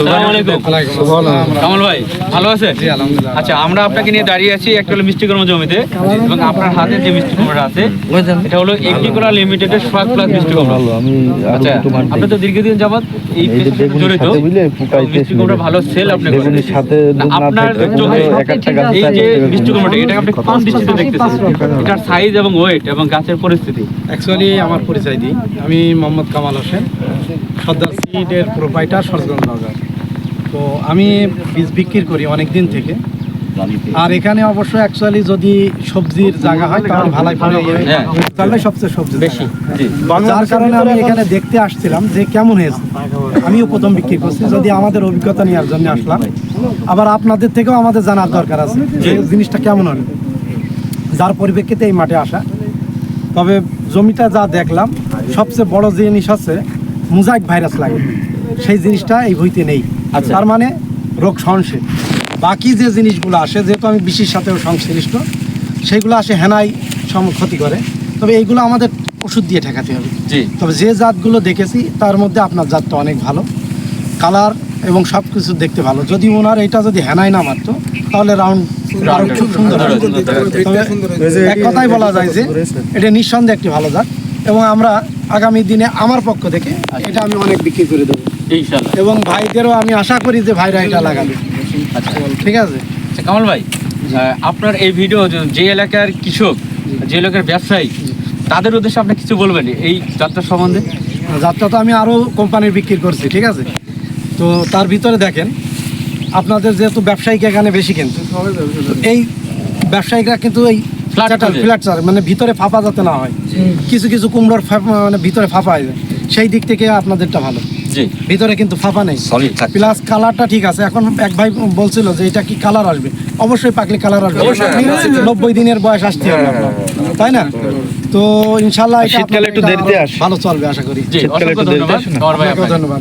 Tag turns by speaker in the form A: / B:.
A: আসসালামু। আলাইকুম। কামাল ভাই ভালো আছেন? আচ্ছা আমরা আপনাকে নিয়ে দাঁড়িয়ে আছি একটা হলো মিষ্টি জমিতে। এবং আপনার হাতে যে মিষ্টি কুমড়া আছে এটা হলো এগ্রিকোলা লিমিটেডের সোয়াগ প্লাস মিষ্টি আচ্ছা আপনি তো দীর্ঘদিন যাবত এই জড়িত মিষ্টি ভালো সেল আপনি করেন। আপনার চোখে এই যে মিষ্টি কুমড়াটা এটা আপনি কোন দৃষ্টিতে দেখতেছেন। এটার সাইজ এবং ওয়েট এবং গাছের পরিস্থিতি।
B: অ্যাকচুয়ালি আমার পরিচয় দিই। আমি মোহাম্মদ কামাল হোসেন। সর্দার সিডের প্রোপাইটার সরজগঞ্জ বাজার। তো আমি বীজ বিক্রি করি অনেক দিন থেকে। আর এখানে অবশ্য অ্যাকচুয়ালি যদি সবজির জায়গা হয় তাহলে ভালাই করে
A: হ্যাঁ।
B: তাহলে সবচেয়ে সবজি
A: বেশি।
B: যার কারণে আমি এখানে দেখতে আসছিলাম যে কেমন হয়েছে। আমিও প্রথম বিক্রি করছি যদি আমাদের অভিজ্ঞতা নেওয়ার জন্য আসলাম। আবার আপনাদের থেকেও আমাদের জানার দরকার আছে যে জিনিসটা কেমন হলো যার পরিপ্রেক্ষিতে এই মাঠে আসা। তবে জমিটা যা দেখলাম সবচেয়ে বড় জিনিস হচ্ছে মুজাইক ভাইরাস লাগে। সেই জিনিসটা এই বইতে নেই।
A: আচ্ছা।
B: তার মানে রোগ সহনশীল। বাকি যে জিনিসগুলো আসে যেহেতু আমি বিশির সাথেও সংশ্লিষ্ট সেইগুলো আসে হেনাই সম ক্ষতি করে। তবে এইগুলো আমাদের ওষুধ দিয়ে ঠেকাতে হবে।
A: জি।
B: তবে যে জাতগুলো দেখেছি তার মধ্যে আপনার জাতটা অনেক ভালো। কালার এবং সব কিছু দেখতে ভালো। যদি ওনার এটা যদি হেনাই না মারতো তাহলে রাউন্ড আরও খুব সুন্দর তবে এক কথাই বলা যায় যে এটা নিঃসন্দেহে একটি ভালো জাত। এবং আমরা আগামী দিনে আমার পক্ষ থেকে এটা আমি অনেক বিক্রি করে দেবো। এবং ভাইদেরও আমি আশা করি যে ভাইরা এটা লাগাবে।
A: আচ্ছা।
B: ঠিক আছে?
A: আচ্ছা কামাল ভাই আপনার এই ভিডিও যে- এলাকার কৃষক যে এলাকার ব্যবসায়ী তাদের উদ্দেশ্যে আপনি কিছু বলবেন এই যাত্রা সম্বন্ধে?
B: যাত্রা তো আমি আরও কোম্পানির বিক্রি করছি ঠিক আছে? তো তার ভিতরে দেখেন আপনাদের যেহেতু ব্যবসায়িক এখানে বেশি কিন্তু এই ব্যবসায়িকরা কিন্তু এই। ফ্ল্যাট চার মানে ভিতরে ফাঁপা যাতে না হয়। কিছু কিছু কুমড়োর মানে ভিতরে ফাঁপা হয়ে। সেই দিক থেকে আপনাদেরটা ভালো। ভিতরে কিন্তু ফাঁপা নেই। প্লাস কালারটা ঠিক আছে। এখন এক ভাই বলছিল যে এটা কি কালার আসবে? অবশ্যই পাকলে কালার আসবে। নব্বই দিনের বয়স আসতে হবে তাই না? তো ইনশাল্লাহ
C: শীতকালে একটু দেরিতে
B: ভালো চলবে আশা করি। ধন্যবাদ।